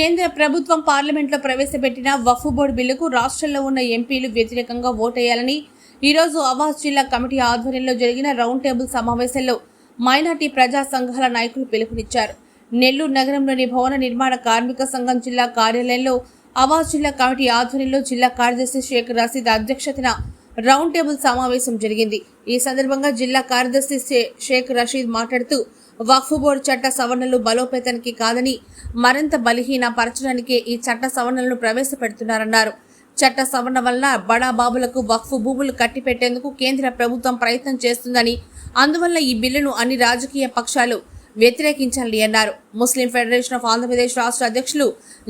కేంద్ర ప్రభుత్వం పార్లమెంట్లో ప్రవేశపెట్టిన వఫ్ బోర్డు బిల్లుకు రాష్ట్రంలో ఉన్న ఎంపీలు వ్యతిరేకంగా ఓటేయాలని ఈరోజు అవాజ్ జిల్లా కమిటీ ఆధ్వర్యంలో జరిగిన రౌండ్ టేబుల్ సమావేశంలో మైనార్టీ ప్రజా సంఘాల నాయకులు పిలుపునిచ్చారు. నెల్లూరు నగరంలోని భవన నిర్మాణ కార్మిక సంఘం జిల్లా కార్యాలయంలో అవాస్ జిల్లా కమిటీ ఆధ్వర్యంలో జిల్లా కార్యదర్శి షేక్ రసీద్ అధ్యక్షతన రౌండ్ టేబుల్ సమావేశం జరిగింది. ఈ సందర్భంగా జిల్లా కార్యదర్శి షేక్ రషీద్ మాట్లాడుతూ వక్ఫ్ బోర్డు చట్ట సవరణలు బలోపేతానికి కాదని మరింత బలహీన పరచడానికే ఈ చట్ట సవరణలను ప్రవేశపెడుతున్నారన్నారు. చట్ట సవరణ వలన బడా బాబులకు వక్ఫ్ భూములు కట్టిపెట్టేందుకు కేంద్ర ప్రభుత్వం ప్రయత్నం చేస్తుందని అందువల్ల ఈ బిల్లును అన్ని రాజకీయ పక్షాలు వ్యతిరేకించాలని అన్నారు. ముస్లిం ఫెడరేషన్ ఆఫ్ ఆంధ్రప్రదేశ్ రాష్ట్ర అధ్యక్షులు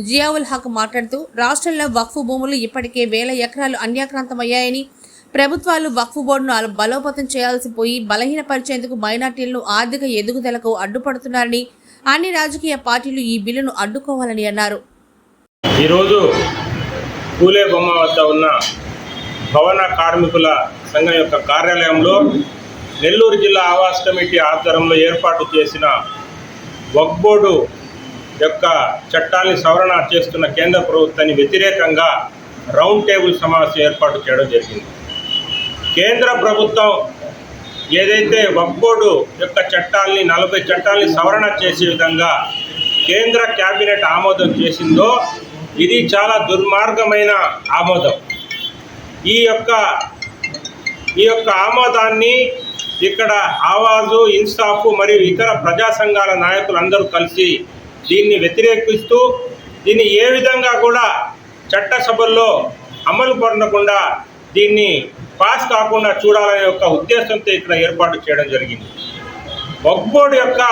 జియావుల్ హక్ మాట్లాడుతూ రాష్ట్రంలో వక్ఫ్ భూములు ఇప్పటికే వేల ఎకరాలు అన్యాక్రాంతమయ్యాయని ప్రభుత్వాలు వక్ఫ్ బోర్డును బలోపేతం చేయాల్సి పోయి బలహీనపరిచేందుకు మైనార్టీలను ఆర్థిక ఎదుగుదలకు అడ్డుపడుతున్నారని అన్ని రాజకీయ పార్టీలు ఈ బిల్లును అడ్డుకోవాలని అన్నారు. ఈరోజు పూలే బొమ్మ వద్ద ఉన్న భవన కార్మికుల సంఘం యొక్క కార్యాలయంలో నెల్లూరు జిల్లా ఆవాస్ కమిటీ ఆధ్వర్యంలో ఏర్పాటు చేసిన వక్ బోర్డు యొక్క చట్టాన్ని సవరణ చేస్తున్న కేంద్ర ప్రభుత్వాన్ని వ్యతిరేకంగా రౌండ్ టేబుల్ సమావేశం ఏర్పాటు చేయడం జరిగింది. కేంద్ర ప్రభుత్వం ఏదైతే వక్ యొక్క చట్టాల్ని నలభై చట్టాల్ని సవరణ చేసే విధంగా కేంద్ర కేబినెట్ ఆమోదం చేసిందో ఇది చాలా దుర్మార్గమైన ఆమోదం. ఈ యొక్క ఈ యొక్క ఆమోదాన్ని ఇక్కడ ఆవాజు ఇన్స్టాఫ్ మరియు ఇతర ప్రజా సంఘాల నాయకులందరూ కలిసి దీన్ని వ్యతిరేకిస్తూ దీన్ని ఏ విధంగా కూడా చట్టసభల్లో అమలు పడకుండా దీన్ని పాస్ కాకుండా చూడాలనే యొక్క ఉద్దేశంతో ఇక్కడ ఏర్పాటు చేయడం జరిగింది. వక్ఫ్ బోర్డు యొక్క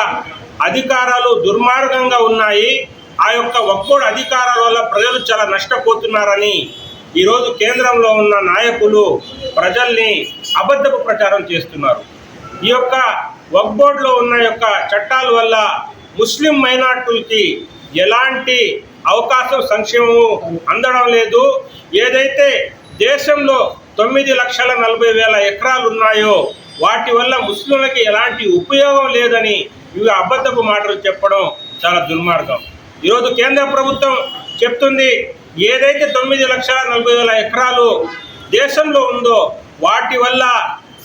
అధికారాలు దుర్మార్గంగా ఉన్నాయి. ఆ యొక్క వక్ఫ్ బోర్డు అధికారాల వల్ల ప్రజలు చాలా నష్టపోతున్నారని ఈరోజు కేంద్రంలో ఉన్న నాయకులు ప్రజల్ని అబద్ధపు ప్రచారం చేస్తున్నారు. ఈ యొక్క వక్ఫ్ బోర్డులో ఉన్న యొక్క చట్టాల వల్ల ముస్లిం మైనార్టీలకి ఎలాంటి అవకాశం సంక్షేమము అందడం లేదు. ఏదైతే దేశంలో తొమ్మిది లక్షల నలభై వేల ఎకరాలు ఉన్నాయో వాటి వల్ల ముస్లింలకి ఎలాంటి ఉపయోగం లేదని ఇవి అబద్ధపు మాటలు చెప్పడం చాలా దుర్మార్గం. ఈరోజు కేంద్ర ప్రభుత్వం చెప్తుంది ఏదైతే తొమ్మిది లక్షల నలభై వేల ఎకరాలు దేశంలో ఉందో వాటి వల్ల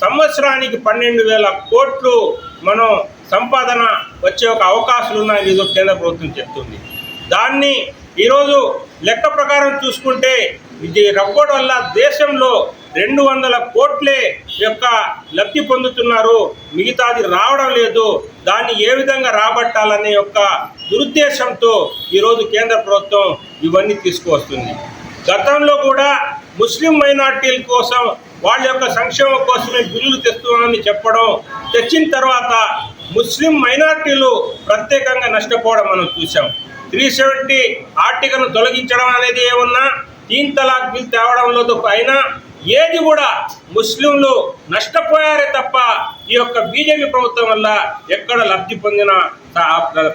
సంవత్సరానికి పన్నెండు వేల కోట్లు మనం సంపాదన వచ్చే ఒక అవకాశాలు ఉన్నాయని ఈరోజు కేంద్ర ప్రభుత్వం చెప్తుంది. దాన్ని ఈరోజు లెక్క ప్రకారం చూసుకుంటే ఇది రబ్బోడ్ వల్ల దేశంలో రెండు వందల కోట్లే యొక్క లబ్ధి పొందుతున్నారు. మిగతాది రావడం లేదు. దాన్ని ఏ విధంగా రాబట్టాలనే యొక్క దురుద్దేశంతో ఈరోజు కేంద్ర ప్రభుత్వం ఇవన్నీ తీసుకువస్తుంది. గతంలో కూడా ముస్లిం మైనార్టీల కోసం వాళ్ళ యొక్క సంక్షేమం కోసమే బిల్లులు తెస్తున్నామని చెప్పడం తెచ్చిన తర్వాత ముస్లిం మైనార్టీలు ప్రత్యేకంగా నష్టపోవడం మనం చూసాం త్రీ సెవెంటీ ఆర్టికల్ను తొలగించడం అనేది ఏమన్నా తీన్ తలాక్ బిల్ తేవడంలో అయినా ఏది కూడా ముస్లింలు నష్టపోయారే తప్ప ఈ యొక్క బీజేపీ ప్రభుత్వం వల్ల ఎక్కడ లబ్ధి పొందిన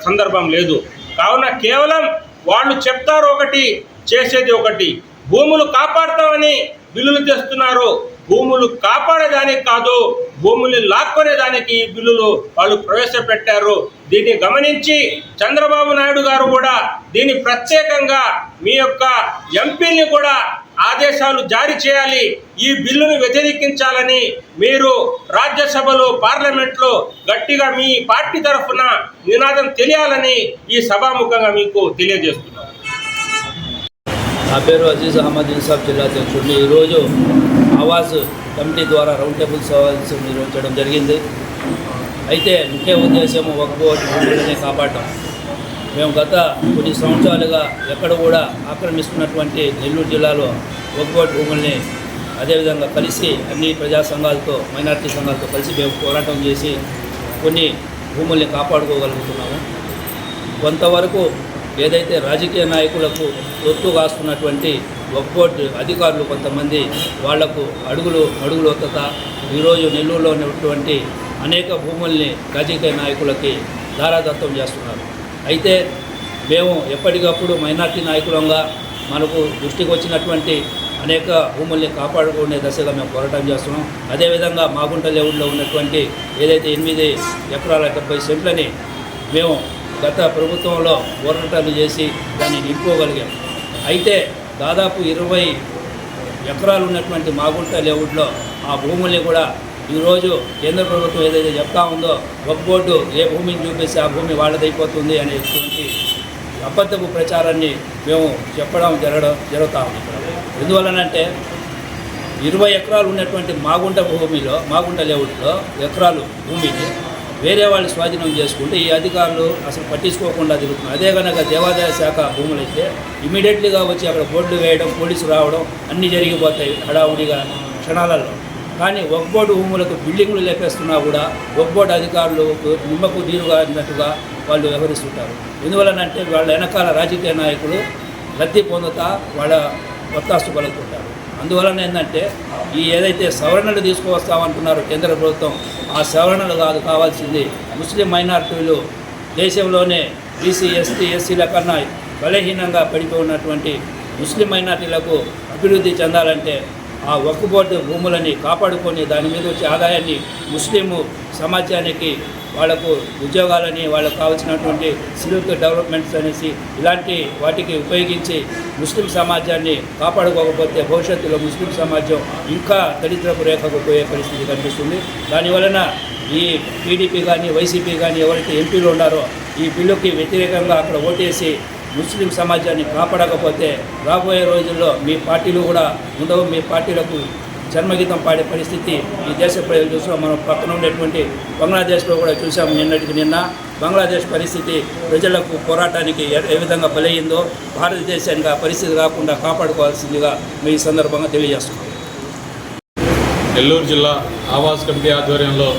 సందర్భం లేదు. కావున కేవలం వాళ్ళు చెప్తారు ఒకటి చేసేది ఒకటి. భూములు కాపాడుతామని బిల్లులు తెస్తున్నారు. భూములు కాపాడేదానికి కాదు భూముల్ని లాక్కునేదానికి ఈ బిల్లులు వాళ్ళు ప్రవేశపెట్టారు. దీన్ని గమనించి చంద్రబాబు నాయుడు గారు కూడా దీన్ని ప్రత్యేకంగా మీ యొక్క ఎంపీల్ని కూడా ఆదేశాలు జారీ చేయాలి. ఈ బిల్లును వ్యతిరేకించాలని మీరు రాజ్యసభలో పార్లమెంట్లో గట్టిగా మీ పార్టీ తరఫున నినాదం తెలియాలని ఈ సభాముఖంగా మీకు తెలియజేస్తున్నాను. నా పేరు అజీజ్ అహ్మద్ ఇన్సాఫ్ జిల్లా అధ్యక్షుడిని. ఈరోజు ఆవాజ్ కమిటీ ద్వారా రౌండ్ టేబుల్ సమావేశం నిర్వహించడం జరిగింది. అయితే ముఖ్య ఉద్దేశం ఒక కాపాడటం. మేము గత కొన్ని సంవత్సరాలుగా ఎక్కడ కూడా ఆక్రమిస్తున్నటువంటి నెల్లూరు జిల్లాలో ఒక భూముల్ని అదేవిధంగా కలిసి అన్ని ప్రజా సంఘాలతో మైనార్టీ సంఘాలతో కలిసి మేము పోరాటం చేసి కొన్ని భూముల్ని కాపాడుకోగలుగుతున్నాము. కొంతవరకు ఏదైతే రాజకీయ నాయకులకు ఒత్తు కాస్తున్నటువంటి ఒక్కోటి అధికారులు కొంతమంది వాళ్ళకు అడుగులు అడుగులు ఒత్తత ఈరోజు నెల్లూరులో ఉన్నటువంటి అనేక భూముల్ని రాజకీయ నాయకులకి దారాదత్తం చేస్తున్నారు. అయితే మేము ఎప్పటికప్పుడు మైనార్టీ నాయకులంగా మనకు దృష్టికి వచ్చినటువంటి అనేక భూముల్ని కాపాడుకునే దశగా మేము పోరాటం చేస్తున్నాం. అదేవిధంగా మాగుంట లేవుల్లో ఉన్నటువంటి ఏదైతే ఎనిమిది ఎకరాల డెబ్బై సెంట్లని మేము గత ప్రభుత్వంలో పోరాటాలు చేసి దాన్ని నింపుకోగలిగాం. అయితే దాదాపు ఇరవై ఎకరాలు ఉన్నటువంటి మాగుంట లేఅవుట్లో ఆ భూముల్ని కూడా ఈరోజు కేంద్ర ప్రభుత్వం ఏదైతే చెప్తా ఉందో ఒక బోర్డు ఏ భూమిని చూపిస్తే ఆ భూమి వాళ్ళదైపోతుంది అనేటువంటి అబద్ధపు ప్రచారాన్ని మేము చెప్పడం జరగడం జరుగుతూ ఉంది. ఎందువలనంటే ఇరవై ఎకరాలు ఉన్నటువంటి మాగుంట భూమిలో మాగుంట లేవుట్లో ఎకరాలు భూమిని వేరే వాళ్ళు స్వాధీనం చేసుకుంటే ఈ అధికారులు అసలు పట్టించుకోకుండా తిరుగుతున్నారు. అదే కనుక దేవాదాయ శాఖ భూములు అయితే ఇమీడియట్లీగా వచ్చి అక్కడ బోర్డులు వేయడం పోలీసులు రావడం అన్నీ జరిగిపోతాయి హడావుడిగా క్షణాలలో. కానీ ఒక భూములకు బిల్డింగ్లు లేపేస్తున్నా కూడా ఒక అధికారులు నిమ్మకు నీరుగా అన్నట్టుగా వాళ్ళు వ్యవహరిస్తుంటారు. ఎందువలనంటే వాళ్ళ వెనకాల రాజకీయ నాయకులు లబ్ధి పొందుతా వాళ్ళ ఒత్తాసు పలుకుంటారు అందువలన ఏంటంటే ఈ ఏదైతే సవరణలు తీసుకువస్తామంటున్నారో కేంద్ర ప్రభుత్వం ఆ సవరణలు కాదు కావాల్సింది ముస్లిం మైనార్టీలు దేశంలోనే బీసీ ఎస్టీ ఎస్సీల కన్నా బలహీనంగా పడిపోయినటువంటి ముస్లిం మైనార్టీలకు అభివృద్ధి చెందాలంటే ఆ వక్కబోర్డు భూములని కాపాడుకొని దాని మీద వచ్చే ఆదాయాన్ని ముస్లిము సమాజానికి వాళ్ళకు ఉద్యోగాలని వాళ్ళకు కావాల్సినటువంటి సివిల్ డెవలప్మెంట్స్ అనేసి ఇలాంటి వాటికి ఉపయోగించి ముస్లిం సమాజాన్ని కాపాడుకోకపోతే భవిష్యత్తులో ముస్లిం సమాజం ఇంకా దరిద్రపు రేఖకు పోయే పరిస్థితి కనిపిస్తుంది. దానివలన ఈ టీడీపీ కానీ వైసీపీ కానీ ఎవరైతే ఎంపీలు ఉన్నారో ఈ బిల్లుకి వ్యతిరేకంగా అక్కడ ఓటేసి ముస్లిం సమాజాన్ని కాపాడకపోతే రాబోయే రోజుల్లో మీ పార్టీలు కూడా ఉండవు. మీ పార్టీలకు జన్మగీతం పాడే పరిస్థితి ఈ దేశ ప్రజలు చూసాం. మనం పక్కన ఉండేటువంటి బంగ్లాదేశ్లో కూడా చూసాము నిన్నటికి నిన్న. బంగ్లాదేశ్ పరిస్థితి ప్రజలకు పోరాటానికి ఏ విధంగా బలయ్యిందో భారతదేశానికి ఆ పరిస్థితి రాకుండా కాపాడుకోవాల్సిందిగా మీ ఈ సందర్భంగా తెలియజేస్తున్నాం. నెల్లూరు జిల్లా ఆవాస్ కమిటీ ఆధ్వర్యంలో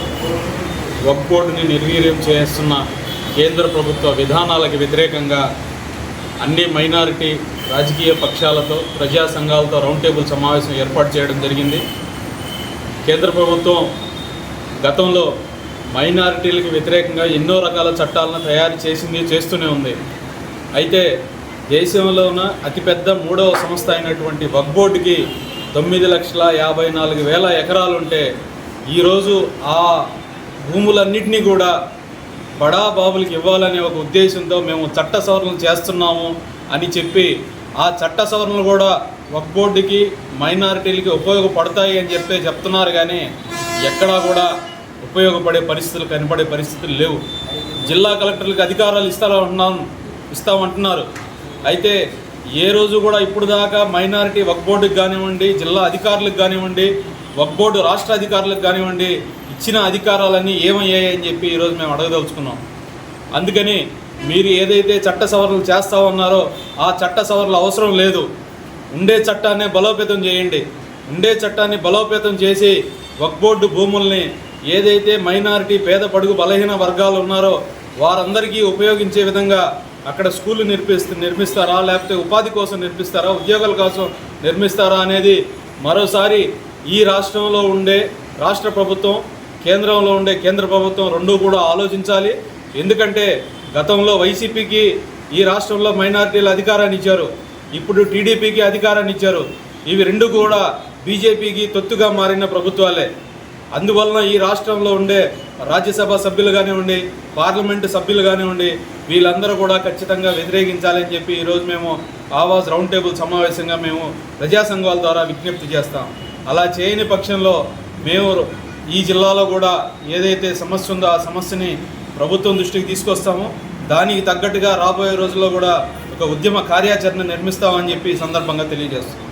వక్ నిర్వీర్యం చేస్తున్న కేంద్ర ప్రభుత్వ విధానాలకు వ్యతిరేకంగా అన్ని మైనారిటీ రాజకీయ పక్షాలతో ప్రజా సంఘాలతో రౌండ్ టేబుల్ సమావేశం ఏర్పాటు చేయడం జరిగింది. కేంద్ర ప్రభుత్వం గతంలో మైనారిటీలకు వ్యతిరేకంగా ఎన్నో రకాల చట్టాలను తయారు చేసింది చేస్తూనే ఉంది. అయితే దేశంలో ఉన్న అతిపెద్ద మూడవ సంస్థ అయినటువంటి వక్ బోర్డుకి తొమ్మిది లక్షల యాభై నాలుగు వేల ఎకరాలుంటే ఈరోజు ఆ భూములన్నింటినీ కూడా బడా బాబులకి ఇవ్వాలనే ఒక ఉద్దేశంతో మేము చట్ట సవరణలు చేస్తున్నాము అని చెప్పి ఆ చట్ట సవరణలు కూడా వక్ బోర్డుకి మైనారిటీలకి ఉపయోగపడతాయి అని చెప్పి చెప్తున్నారు కానీ ఎక్కడా కూడా ఉపయోగపడే పరిస్థితులు కనపడే పరిస్థితులు లేవు. జిల్లా కలెక్టర్లకు అధికారాలు ఇస్తామంటున్నాను ఉన్నాం ఇస్తామంటున్నారు. అయితే ఏ రోజు కూడా ఇప్పుడు దాకా మైనారిటీ వక్ బోర్డుకి కానివ్వండి జిల్లా అధికారులకు కానివ్వండి వక్ బోర్డు రాష్ట్ర అధికారులకు కానివ్వండి ఇచ్చిన అధికారాలన్నీ ఏమయ్యాయి అని చెప్పి ఈరోజు మేము అడగదలుచుకున్నాం. అందుకని మీరు ఏదైతే చట్ట సవరణలు చేస్తా ఉన్నారో ఆ చట్ట సవరణలు అవసరం లేదు. ఉండే చట్టాన్ని బలోపేతం చేయండి. ఉండే చట్టాన్ని బలోపేతం చేసి వక్ బోర్డు భూముల్ని ఏదైతే మైనారిటీ పేద పడుగు బలహీన వర్గాలు ఉన్నారో వారందరికీ ఉపయోగించే విధంగా అక్కడ స్కూళ్ళు నిర్మిస్తూ నిర్మిస్తారా? లేకపోతే ఉపాధి కోసం నిర్మిస్తారా ఉద్యోగాల కోసం నిర్మిస్తారా? అనేది మరోసారి ఈ రాష్ట్రంలో ఉండే రాష్ట్ర ప్రభుత్వం కేంద్రంలో ఉండే కేంద్ర ప్రభుత్వం రెండూ కూడా ఆలోచించాలి. ఎందుకంటే గతంలో వైసీపీకి ఈ రాష్ట్రంలో మైనార్టీలు అధికారాన్ని ఇచ్చారు. ఇప్పుడు టీడీపీకి అధికారాన్ని ఇచ్చారు. ఇవి రెండు కూడా బీజేపీకి తొత్తుగా మారిన ప్రభుత్వాలే. అందువలన ఈ రాష్ట్రంలో ఉండే రాజ్యసభ సభ్యులు కానివ్వండి పార్లమెంటు సభ్యులు కానివ్వండి వీళ్ళందరూ కూడా ఖచ్చితంగా వ్యతిరేకించాలని చెప్పి ఈరోజు మేము ఆవాజ్ రౌండ్ టేబుల్ సమావేశంగా మేము ప్రజా సంఘాల ద్వారా విజ్ఞప్తి చేస్తాం. అలా చేయని పక్షంలో మేము ఈ జిల్లాలో కూడా ఏదైతే సమస్య ఉందో ఆ సమస్యని ప్రభుత్వం దృష్టికి తీసుకొస్తామో. దానికి తగ్గట్టుగా రాబోయే రోజుల్లో కూడా ఒక ఉద్యమ కార్యాచరణ నిర్మిస్తామని చెప్పి సందర్భంగా తెలియజేస్తున్నాం.